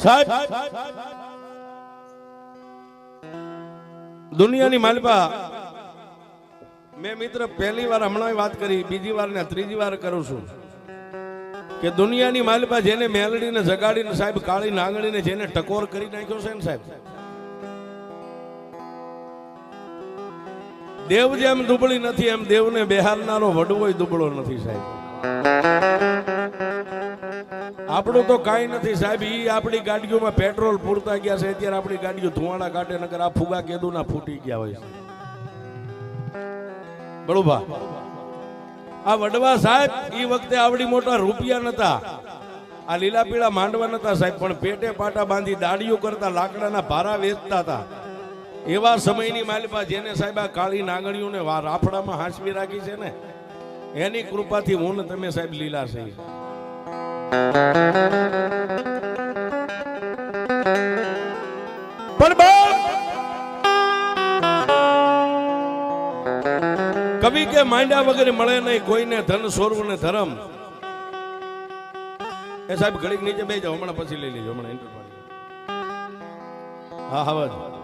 સાહેબ, દુનિયાની માલિપા. મેં મિત્ર પહેલી વાર હમણાં વાત કરી, બીજી વાર ને ત્રીજી વાર કરું છું. કે દુનિયાની માલિપા જેને મેલડીને જગાડીને સાહેબ કાળી નાંગળીને જેને ટકોર કરી નાખ્યો છે ને સાહેબ. દેવ જેમ દુબળી નથી, એમ દેવને બેહારનારો વડવો દુબળો નથી સાહેબ. આપણું તો કાંઈ નથી સાહેબ, ઈ આપણી ગાડીઓમાં પેટ્રોલ પૂરતા ગયા છે, અત્યારે આપણી ગાડીઓ ધુવાડા કાઢે નગર આ ફુગા કેદુના ફૂટી ગયા હોય છે. આ વડવા સાહેબ, ઈ વખતે આવડી મોટા રૂપિયા નતા. આ લીલા પીળા માંડવા નતા સાહેબ, પણ પેટે પાટા બાંધી દાડીઓ કરતા લાકડાના ભારા વેચતા હતા. એવા સમયની માલિપા જેને સાહેબ આ કાળી નાગણીઓને રાફડામાં હાંસવી રાખી છે ને એની કૃપાથી હું ને તમે સાહેબ લીલા છે કવિ કે માંડ્યા વગેરે મળે નહીં, કોઈને ધન સ્વરૂપ ને ધર્મ. એ સાહેબ ઘડીક નીચે બે જાઓ, હમણાં પછી લઈ લેજો, હમણાં હા હા.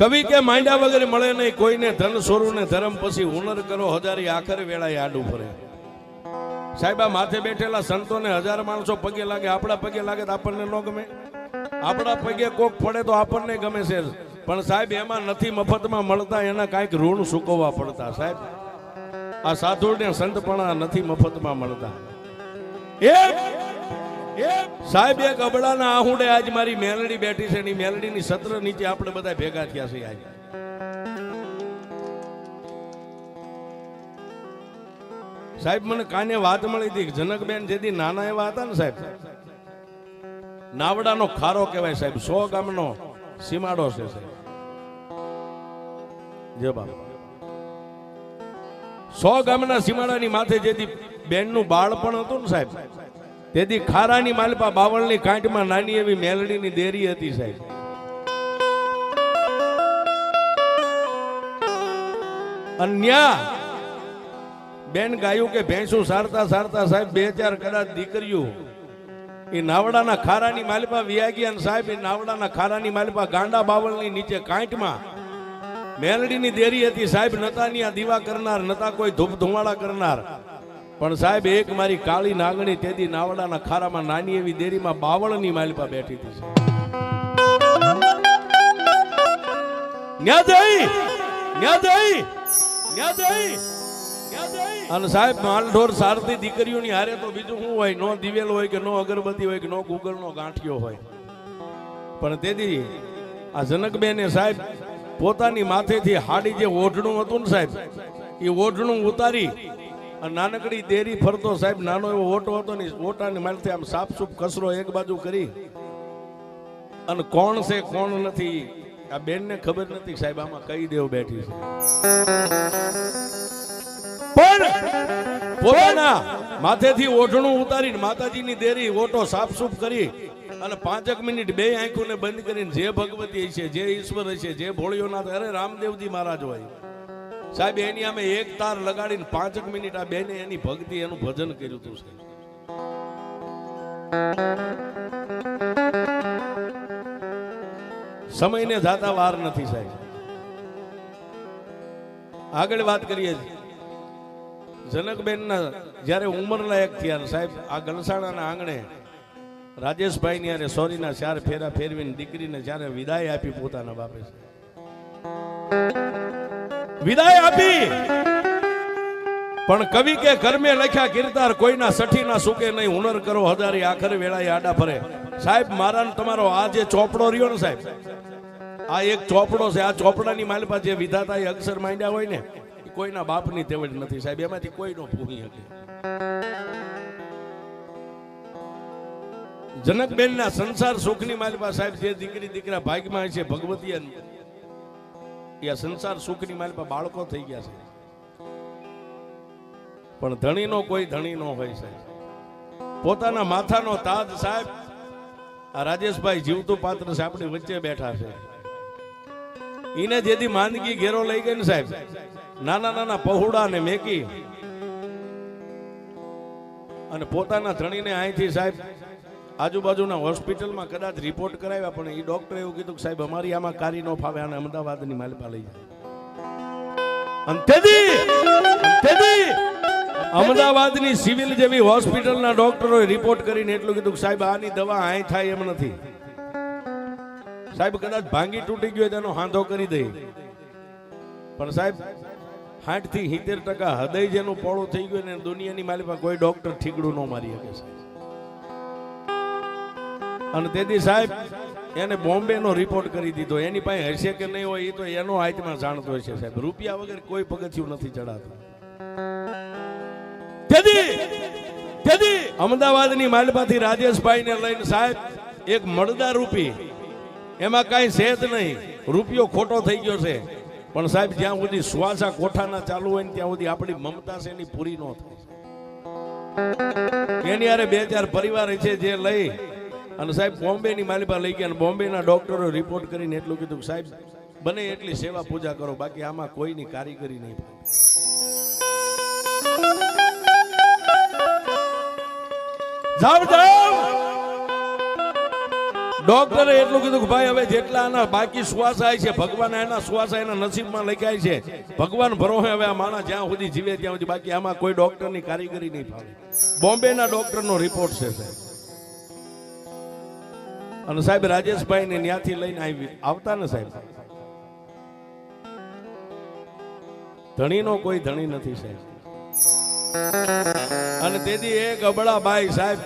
કવિ કે માંડ્યા વગર મળે નહીં, કોઈને ધન સોરવું ને ધર્મ પછી હુનર કરો, હજારી આખરે વેળાએ આડું ફરે. સાહેબ, આ માથે બેઠેલા સંતોને હજાર માણસો પગે લાગે, આપણા પગે લાગે તો આપણને ન ગમે. આપણા પગે કોક પડે તો આપણને ગમે છે. પણ સાહેબ, એમાં નથી મફતમાં મળતા, એના કાંઈક ઋણ સુકવવા પડતા, સાહેબ. આ સાધુ ને સંતપણા નથી મફતમાં મળતા. એમ સાહેબ, એક અબડાના આહુડે આજ મારી મેલડી બેઠી છે ની મેલડીની સત્ર નીચે આપણે બધા ભેગા થયા છે આજ. સાહેબ, મને કાને વાત મળી હતી જનકબેન જેથી નાના એવા હતા ને સાહેબ? નાવડાનો ખારો કહેવાય સાહેબ, સો ગામનો સીમાડો છે સાહેબ. જય બાપ. સો ગામના સીમાડાની માથે જેથી બેનનું બાળપણ હતું ને સાહેબ? તેથી ખારાની માલપા બાવળની કાંઠમાં નાની એવી મેલડીની દેરી હતી સાહેબ. અન્યા, બેન ગાયું કે ભેંસું સારતા સારતા સાહેબ બે ચાર કદાચ દીકરીઓ, એ નાવડાના ખારાની માલિપા વિયાગી અને સાહેબ, એ નાવડાના ખારાની માલપા ગાંડા બાવળની નીચે કાંઠમાં મેલડીની દેરી હતી સાહેબ, નતા આ દીવા કરનાર, નતા કોઈ ધૂપ ધુમાડા કરનાર. પણ સાહેબ, એક મારી કાળી નાગણી તેદી નાવડાના ખારામાં નાની એવી દેરીમાં બાવળની માલિપા બેઠી હતી અને સાહેબ માલઢોર સારથી દીકરીઓની હારે તો બીજું શું હોય? નો દિવેલ હોય કે નો અગરબત્તી હોય કે નો ગુગલ નો ગાંઠિયો હોય. પણ તેથી આ જનકબેને સાહેબ પોતાની માથેથી હાડી જે ઓઢણું હતું ને સાહેબ, એ ઓઢણું ઉતારી નાનકડી દેરી ફરતો સાહેબ, નાનો એવો ઓટો હતો ને, ઓટાની માલથી આમ સાફસૂફ કસરો એક બાજુ કરી. અને કોણ છે, કોણ નથી, આ બેનને ખબર નથી સાહેબ, આમાં કઈ દેવ બેઠી છે. પણ પોતાના માથેથી ઓઢણું ઉતારીને માતાજીની દેરી, ઓટો સાફ સૂફ કરી અને પાંચક મિનિટ બે આંખોને બંધ કરીને જે ભગવતી છે જે ઈશ્વર છે જે ભોળિયોનાથ, અરે રામદેવજી મહારાજ હોય. સાહેબ, એની અમે એક તાર લગાડીને પાંચક મિનિટ આ બેને એની ભક્તિ, એનું ભજન કર્યું હતું સાહેબ. સમયને જાતા વાર નથી સાહેબ. આગળ વાત કરીએ. જનકબેનના જ્યારે ઉંમર લાયક થયા સાહેબ, આ ગલસાણાના આંગણે રાજેશભાઈ ની સોરીના ચાર ફેરા ફેરવીને દીકરીને જ્યારે વિદાય આપી પોતાના બાપે વિદાય આપી. પણ કવિ કે કર્મે લખ્યા કીર્તાર કોઈના સઠી ના સુકે નહીં. હુનર કરો હજારી આખરે વેળાએ આડા ફરે. સાહેબ મારા તમારો આ જે ચોપડો રહ્યો ને સાહેબ, આ એક ચોપડો છે. આ ચોપડાની માલપા જે વિધાતા અક્ષર માંડ્યા હોય ને કોઈના બાપની તેવડ નથી સાહેબ. એમાંથી કોઈ નો ભૂગી શકે. જનકબેન ના સંસાર સુખની માલપા સાહેબ, જે દીકરી દીકરા ભાગમાં છે, ભગવતી એ સંસાર સુખની માલપા બાળકો થઈ ગયા છે. પણ ધણીનો કોઈ ધણી નો હોય સાહેબ. પોતાના માથાનો તાજ સાહેબ, આ રાજેશભાઈ જીવતું પાત્ર છે, આપણી વચ્ચે બેઠા છે. એને જેથી માંદગી ઘેરો લઈ ગઈ ને સાહેબ, નાના નાના પહોળા ને મેકી અને પોતાના ધણીને અહીંથી સાહેબ આજુબાજુના હોસ્પિટલમાં કદાચ રિપોર્ટ કરાવ્યા, પણ એ ડોક્ટરે એવું કીધું કે સાહેબ, અમારી આમાં કારી ન ફાવે અને અમદાવાદની માલપા લઈ જાય અમદાવાદની સિવિલ જેવી હોસ્પિટલના ડોક્ટરોએ રિપોર્ટ કરીને એટલું કીધું કે સાહેબ, આની દવા આય થાય એમ નથી. સાહેબ, કદાચ ભાંગી તૂટી ગયો તેનો હાંધો કરી દે. પણ સાહેબ સાઠથી સિત્તેર ટકા હૃદય જેનું પોળું થઈ ગયું ને દુનિયાની માલિકા કોઈ ડોક્ટર ઠીકડું ન મારી શકે, સાહેબ. અને તેથી સાહેબ, એને બોમ્બે નો રિપોર્ટ કરી દીધો. એની પાસે હશે કે નહીં હોય, એ તો એનો હાથમાં જાણતો હશે સાહેબ. રૂપિયા વગર કોઈ પગથિયું નથી ચડાતું. તેથી તેથી અમદાવાદની માલપાથી રાજેશભાઈ ને લઈને સાહેબ, એક મળદા રૂપી. એમાં કાંઈ છે જ નહીં. રૂપિયો ખોટો થઈ ગયો છે. પણ સાહેબ, જ્યાં સુધી શ્વાસા કોઠાના ચાલુ હોય ને ત્યાં સુધી આપણી મમતા છે એની પૂરી ન થાય. એની અરે બે ચાર પરિવાર છે જે લઈ અને સાહેબ બોમ્બેની માલિપા લઈ ગયા અને બોમ્બેના ડોક્ટરો રિપોર્ટ કરીને એટલું કીધું સાહેબ, બને એટલી સેવા પૂજા કરો, બાકી આમાં કોઈની કારીગરી નહીં જાવ જાવ ડોક્ટરે એટલું કીધું કે ભાઈ, હવે જેટલા આના બાકી શ્વાસ આવે છે, ભગવાન એના શ્વાસ એના નસીબમાં લખાય છે, ભગવાન ભરોસે હવે આ માણસ જ્યાં સુધી જીવે ત્યાં સુધી બાકી આમાં કોઈ ડોક્ટરની કારીગરી નહીં ફાવે. બોમ્બેના ડોક્ટરનો રિપોર્ટ છે, સાહેબ. અને સાહેબ રાજેશભાઈ ને ત્યાંથી લઈને આવી આવતા ને સાહેબ? ધણીનો કોઈ ધણી નથી સાહેબ. અને તેથી એ ગબડા ભાઈ સાહેબ,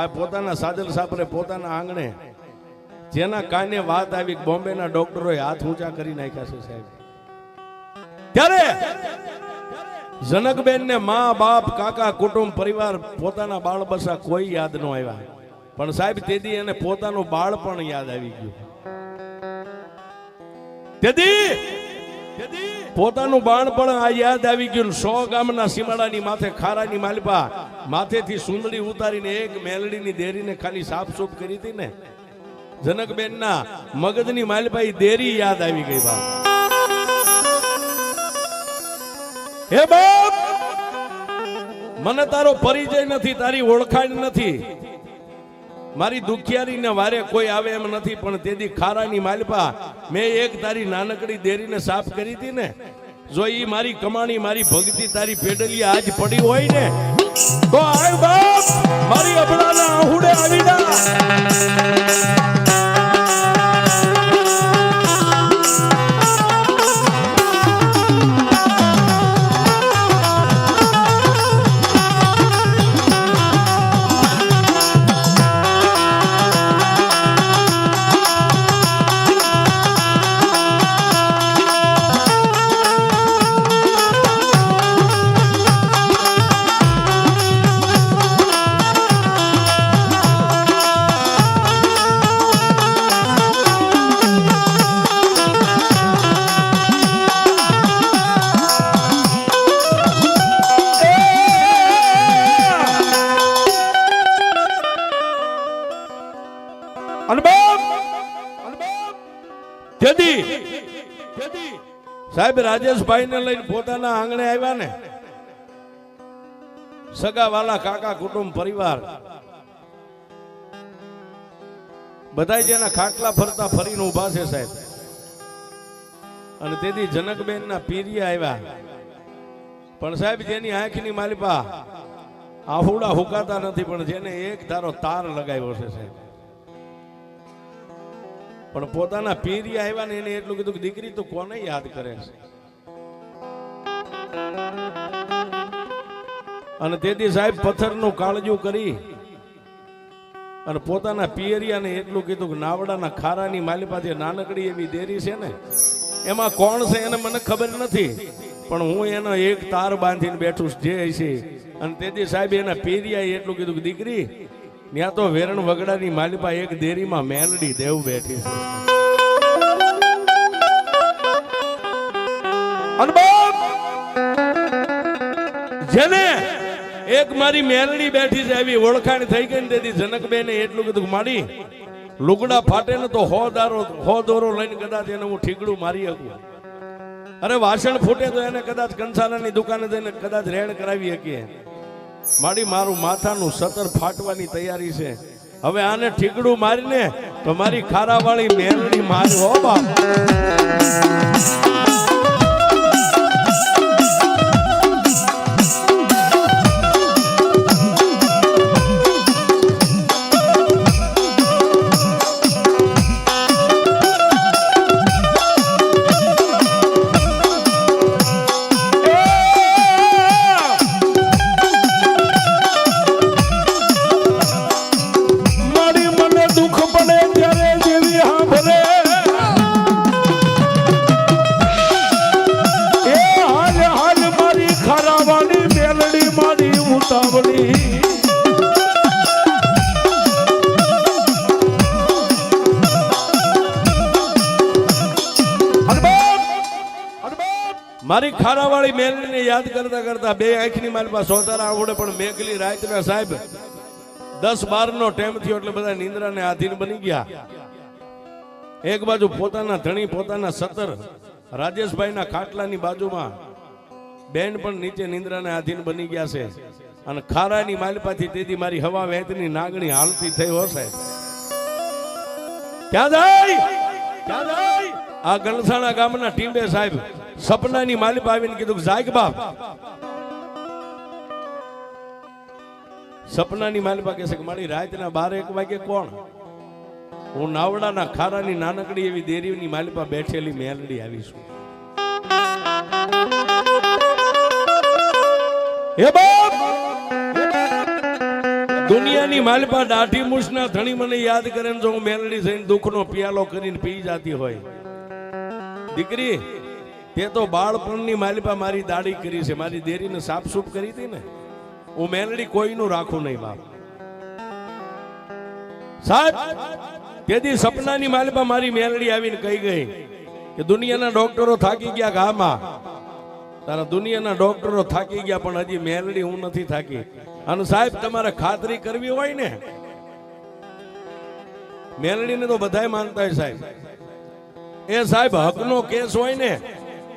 આ પોતાના સાજલ સાપરે પોતાના આંગણે જેના કાને વાત આવી કે બોમ્બેના ડોક્ટરોએ હાથ ઊંચા કરી નાખ્યા છે સાહેબ. ત્યારે જનકબેન ને મા બાપ, કાકા, કુટુંબ, પરિવાર, પોતાના બાળ બસા કોઈ યાદ ન આવ્યા. પણ સાહેબ તેથી એને પોતાનું બાળ પણ યાદ આવી ગયું. પોતાનું બાળ પણ આ યાદ આવી ગયું સો ગામના સીમાડાની માથે, ખારાની માલપા માથેથી સુંદડી ઉતારીને એક મેલડીની દેરીને ખાલી સાફસૂફ કરી હતી ને. જનકબેનના મગજની માલપા ઈ દેરી યાદ આવી ગઈ બાપ હે બાપ! મને તારો પરિચય નથી, તારી ઓળખાણ નથી. મારી દુખિયારીને વારે કોઈ આવે એમ નથી, પણ તેથી ખારાની માલપા, મેં એક તારી નાનકડી દેરીને સાફ કરી હતી ને, જો ઈ મારી કમાણી, મારી ભક્તિ તારી પેડલી આજ પડી હોય ને, તો આય બાપ, મારી અબડાના આહુડે આવી જા. સાહેબ રાજેશભાઈ ને લઈને પોતાના આંગણે આવ્યા ને. સગા વાલા કાકા કુટુંબ પરિવાર. બધાય જેના ખાટલા ફરતા ફરીને ઊભા છે સાહેબ. અને તેથી જનકબેન ના પીરિયા આવ્યા. પણ સાહેબ, જેની આંખની માલિપા આહુડા હુકાતા નથી, પણ જેને એક ધારો તાર લગાવ્યો છે સાહેબ. પણ પોતાના પીરી આવ્યા ને એને એટલું કીધું કે દીકરી, તું કોને યાદ કરે છે? અને તેથી સાહેબ પથ્થરનું કાળજું કરી અને પોતાના પિયરિયાને એટલું કીધું કે નાવડાના ખારાની માલિપા જે નાનકડી એવી દેરી છે ને, એમાં કોણ છે એને મને ખબર નથી, પણ હું એનો એક તાર બાંધીને બેઠું જે છે અને તેથી સાહેબ એના પીરિયાએ એટલું કીધું કે દીકરી ત્યાં તો વેરણ વગડાની માલિપા એક દેરીમાં મેલડી દેવ બેઠી છે. જેને એક મારી મેલડી બેઠી છે એવી ઓળખાણ થઈ ગઈ ને તેથી જનકબેને એટલું કે મારી લુગડા ફાટે ને તો હો દારો, હો દોરો લઈને કદાચ એને હું ઠીકડું મારી શકું. અરે વાસણ ફૂટે તો એને કદાચ કંસાલાની દુકાને જઈને કદાચ રેડ કરાવી શકીએ. મારી મારું માથાનું સતર ફાટવાની તૈયારી છે. હવે આને ઠીકડું મારીને તો મારી ખારાવાળી મેલડી મારી હો બાપ. આંખની સોતારા આવડે, પણ મેઘલી રાતના સાહેબ, દસ બાર નો ટાઈમ થયો એટલે બધા નિંદ્રાને આધીન બની ગયા. એક બાજુ પોતાના ધણી, પોતાના સતર રાજેશભાઈના ખાટલાની બાજુમાં બેન પણ નીચે નિંદ્રાને આધીન બની ગયા છે. અને ખારાની માલપાથી તેથી મારી હવા વહેતની નાગણી હાલતી થઈ હશે આ ગણસાણા ગામના ટીંબે સાહેબ, સપનાની માલિપા આવીને કીધું કે, જાય બાપ? સપનાની માલિપા કહેશે કે મારી રાતના બાર એક વાગે કોણ? હું નાવડાના ખારાની નાનકડી એવી દેરીની માલિપા બેઠેલી મેલડી આવીશું હે બાપ! દુનિયાની માલિપા દાઢી મૂછના ધણી મને યાદ કરે જો હું મેલડી થઈને દુઃખનો પિયાલો કરીને પી જાતી હોય. દીકરી, તે તો બાળપણની માલિપા મારી દાઢી કરી છે. મારી દેરીને સાફસૂફ કરી હતી ને? હું મેલડી કોઈનું રાખું નહીં, બાપ. સાહેબ તેથી સપનાની માલિપા મારી મેલડી આવીને કહી ગઈ કે દુનિયાના ડોક્ટરો થાકી ગયા ગામાં. તારા દુનિયાના ડોક્ટરો થાકી ગયા, પણ હજી મેલડી હું નથી થાકી. અને સાહેબ, તમારે ખાતરી કરવી હોય ને? મેલડીને તો બધાય માનતા હોય સાહેબ. એ સાહેબ, હકનો કેસ હોય ને,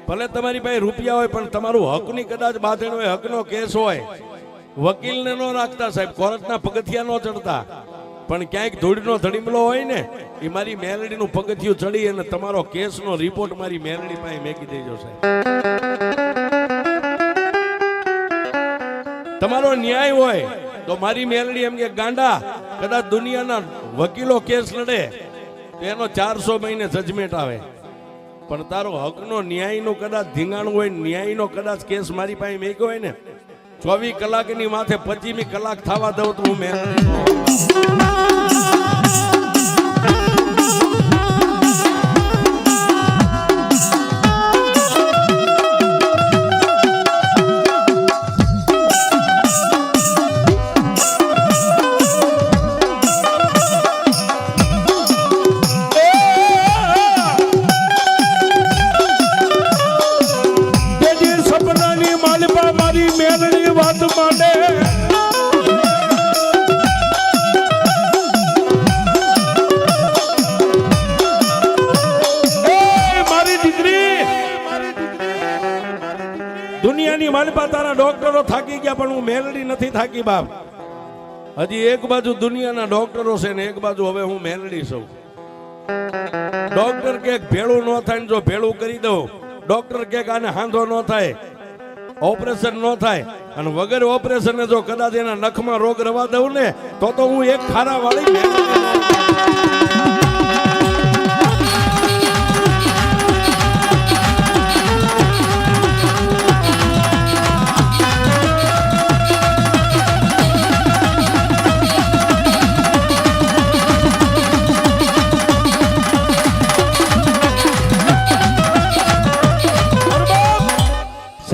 ભલે તમારી પાસે રૂપિયા હોય, પણ તમારું હકની કદાચ બાંધણ હોય, હકનો કેસ હોય. વકીલને ન રાખતા સાહેબ કોર્ટના પગથિયા ન ચડતા. પણ ક્યાંક ધૂળનો ધડીમલો હોય ને, એ મારી મેલડીનું પગથિયું ચડી અને તમારો કેસનો રિપોર્ટ મારી મેલડી પાસે મેકી દેજો સાહેબ. તમારો ન્યાય હોય તો મારી મેલડી એમ કે, ગાંડા, કદાચ દુનિયાના વકીલો કેસ લડે, તો એનો ચારસો મહિને જજમેન્ટ આવે. પણ તારો હકનો ન્યાયનો કદાચ ધીંગાણું હોય, ન્યાયનો કદાચ કેસ મારી પાસે મેક્યો હોય ને ચોવીસ કલાકની માથે પચીમી કલાક થવા દઉં તો મેલડી બાપ. હજી એક બાજુ દુનિયાના ડોક્ટરો છે ને એક બાજુ હવે હું મેલડી છું. ડોક્ટર કે ભેળું ન થાય જો ભેળું કરી દઉં, ડોક્ટર કે આને હાંધો ન થાય, ઓપરેશન ન થાય, અને વગર ઓપરેશન જો કદાચ એના નખમાં રોગ રવા દઉં ને, તો તો હું એક ખારા વાળી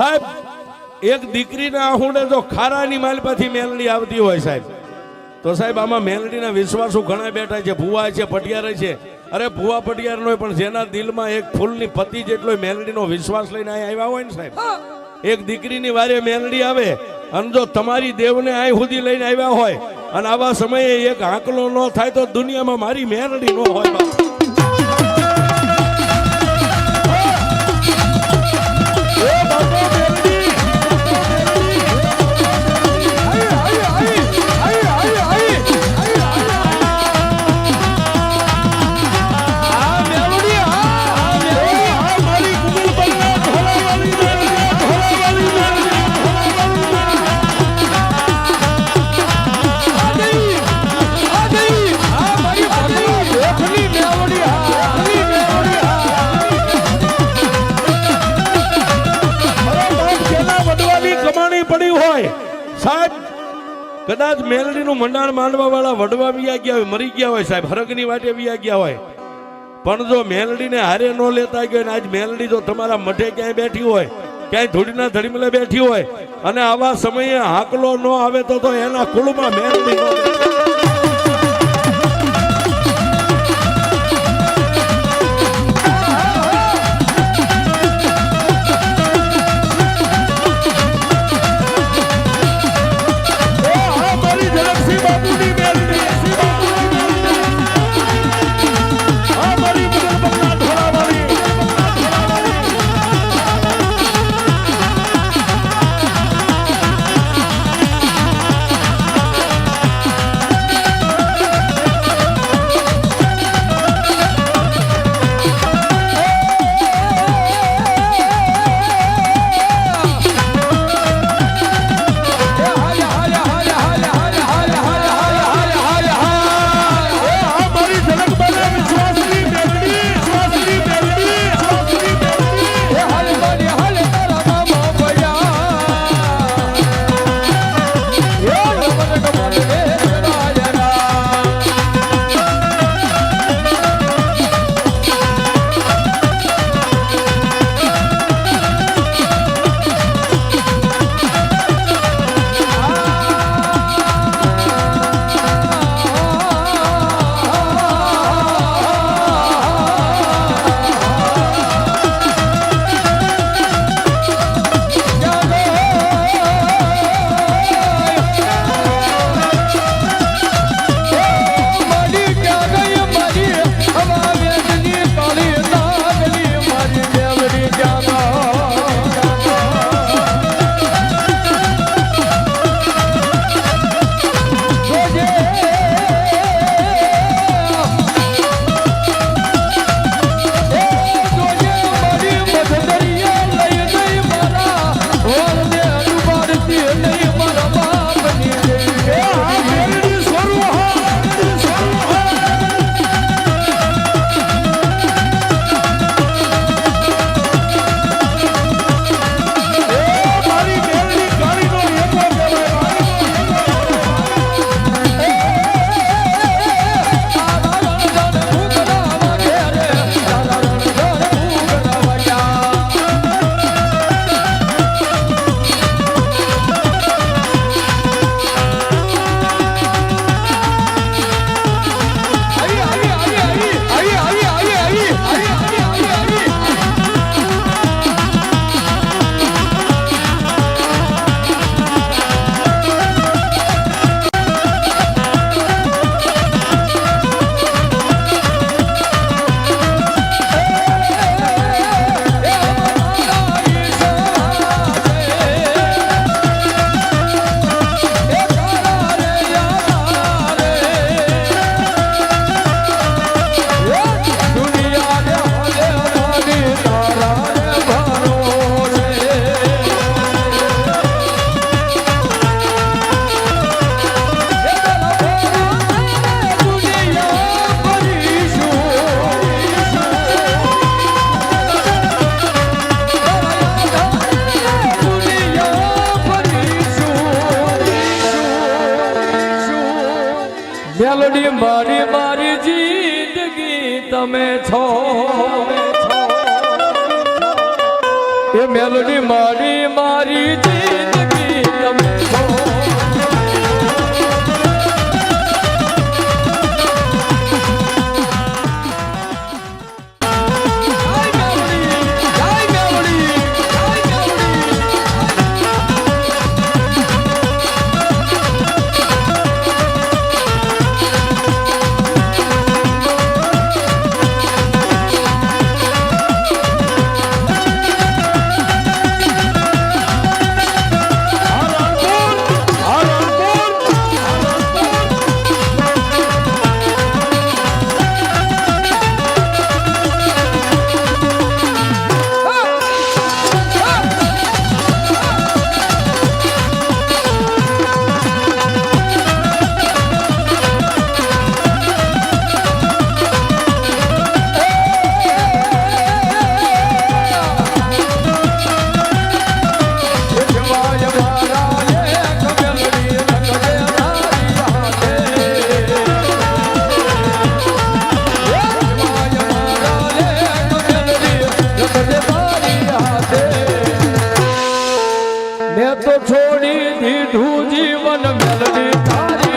સાહેબ એક દીકરીના આહુડે જો ખારાની માલપાથી મેલડી આવતી હોય સાહેબ તો સાહેબ આમાં મેલડીના વિશ્વાસો ઘણા બેઠા છે ભુવા છે પટિયારે છે. અરે ભુવા પટિયારનો પણ જેના દિલમાં એક ફૂલની પતિ જેટલો મેલડીનો વિશ્વાસ લઈને અહીં આવ્યા હોય ને સાહેબ એક દીકરીની વારે મેલડી આવે અને જો તમારી દેવને અહીં સુધી લઈને આવ્યા હોય અને આવા સમયે એક આંકલો ન થાય તો દુનિયામાં મારી મેલડી ન હોય. કદાચ મેલડીનું મંડાણ માંડવા વાળા વડવા વી ગયા હોય, મરી ગયા હોય સાહેબ, હરગની વાટે વિયા ગયા હોય. પણ જો મેલડીને હારે ન લેતા ગયો ને આજ મેલડી જો તમારા મઠે ક્યાંય બેઠી હોય, ક્યાંય ધૂળીના ધડીમલે બેઠી હોય, અને આવા સમયે હાકલો ન આવે તો એના કુળમાં મેલડી મેલોડી મારી મારી મન મેલડી તારી